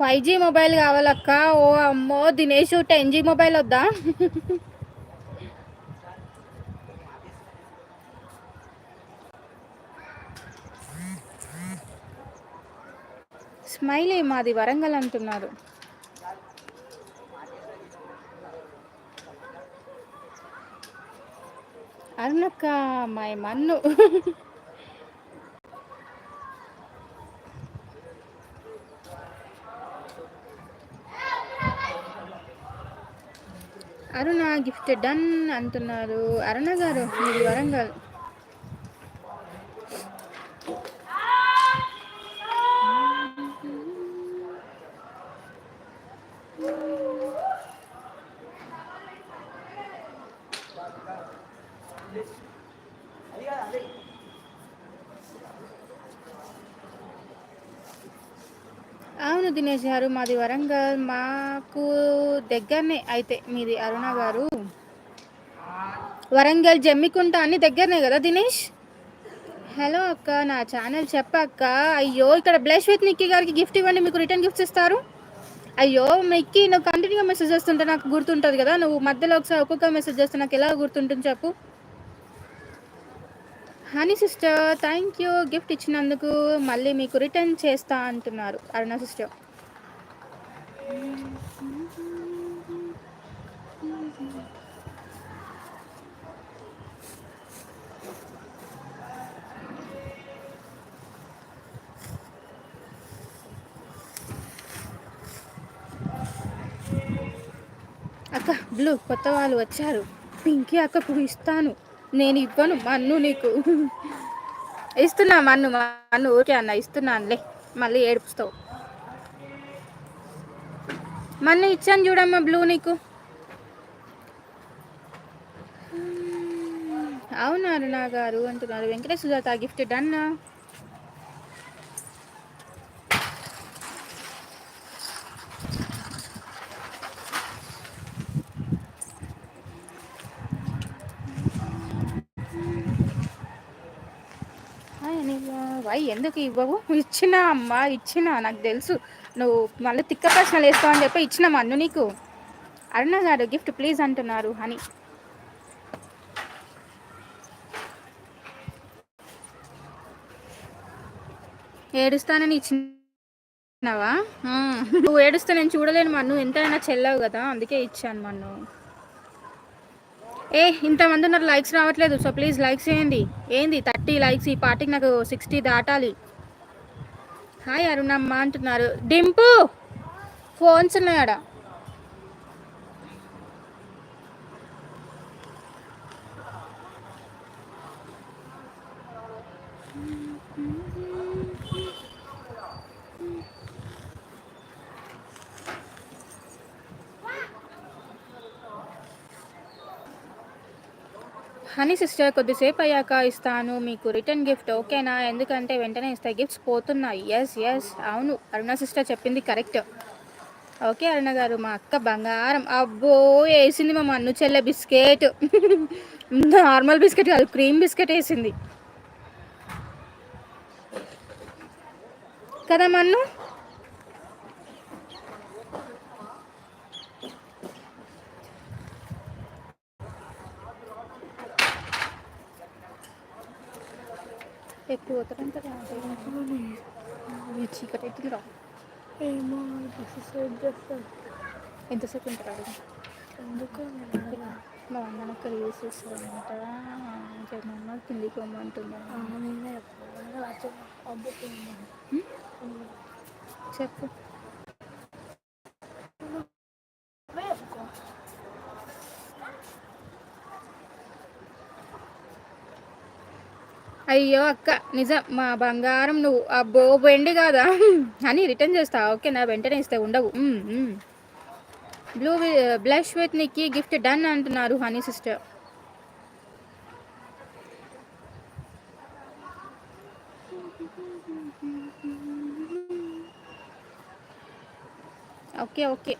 Five G mobile కావాలక్క. ఓ అమ్మో దినేష్ టెన్ జీ మొబైల్ వద్దా? స్మైల్ మాది వరంగల్ అంటున్నారు. అరుణక్క మై మన్ను. అరుణ గిఫ్ట్ డన్ అంటున్నారు. అరుణ గారు మీరు వరంగల్. అవును దినేష్ గారు మాది వరంగల్. మాకు దగ్గరనే అయితే మీది అరుణ గారు. వరంగల్ జమ్మికుంట అన్ని దగ్గరనే కదా దినేష్? హలో అక్క నా ఛానల్ చెప్పక్క. అయ్యో ఇక్కడ బ్లష్ విత్ నిక్కీ గారికి గిఫ్ట్ ఇవ్వండి మీకు రిటర్న్ గిఫ్ట్స్ ఇస్తారు. అయ్యో మిక్కీ నువ్వు కంటిన్యూగా మెసేజ్ చేస్తుంటే నాకు గుర్తుంటుంది కదా. నువ్వు మధ్యలో ఒకసారి ఒక్కొక్క మెసేజ్ చేస్తే నాకు ఎలా గుర్తుంటుంది చెప్పు. Honey sister thank you gift ఇచ్చినందుకు మళ్ళీ మీకు రిటర్న్ చేస్తా అంటున్నారు అరుణ సిస్టర్. అక్క బ్లూ కొత్త వాళ్ళు వచ్చారు. పింకీ అక్కకు ఇస్తాను. నేను ఇవ్వను మన్ను నీకు. ఇస్తున్నా మన్ను మన్ను ఊరికే అన్న ఇస్తున్నానులే. మళ్ళీ ఏడుపుస్తావు. మన్ను ఇచ్చాను చూడమ్మా బ్లూ నీకు. అవునారు నా గారు అంటున్నారు. Venkateswara Sujatha gift done why ఎందుకు ఇవ్వవు? ఇచ్చిన అమ్మా ఇచ్చిన నాకు తెలుసు. నువ్వు మళ్ళీ తిక్క ప్రశ్నలు వేస్తావు అని చెప్పి ఇచ్చిన మన్ను నీకు? అరుణ గారు గిఫ్ట్ ప్లీజ్ అంటున్నారు అని. ఏడుస్తానని ఇచ్చినావా? నువ్వు ఏడుస్తా నేను చూడలేను మన్ను. ఎంతైనా చెల్లవు కదా అందుకే ఇచ్చాను మన్ను. ఏ ఇంతమంది ఉన్నారు లైక్స్ రావట్లేదు. సో ప్లీజ్ లైక్స్ చేయండి. ఏంది థర్టీ లైక్స్ ఈ పార్టీకి నాకు సిక్స్టీ దాటాలి. హాయ్ అరుణమ్మ అంటున్నారు. డింపు ఫోన్స్ ఉన్నాయాడ హనీ సిస్టర్ కొద్దిసేపు అయ్యాక ఇస్తాను మీకు రిటర్న్ గిఫ్ట్ ఓకేనా? ఎందుకంటే వెంటనే ఇస్తే గిఫ్ట్స్ పోతున్నాయి. ఎస్ ఎస్ అవును అరుణ సిస్టర్ చెప్పింది కరెక్ట్. ఓకే అరుణ గారు మా అక్క బంగారం. అబ్బో వేసింది మా మన్ను చెల్లె బిస్కెట్. నార్మల్ బిస్కెట్ కాదు క్రీమ్ బిస్కెట్ వేసింది. కదా మన్ను? ఎక్కువ పోతారంట చీకటి అవుతుంది రా. ఏమో సేవ్ చేస్తాను ఎంతసేపు ఉంటారు ఎందుకు మా అన్న అక్కడ యూస్ మా అమ్మ కిందికి చెప్పు. అయ్యో అక్క నిజం. మా బంగారం నువ్వు. అబ్బో వెండి కాదా? అని రిటర్న్ చేస్తా. ఓకే నా వెంటనే ఇస్తే ఉండవు. బ్లూ బ్లష్ విత్ నీకి గిఫ్ట్ డన్ అంటున్నారు హనీ సిస్టర్. Okay okay.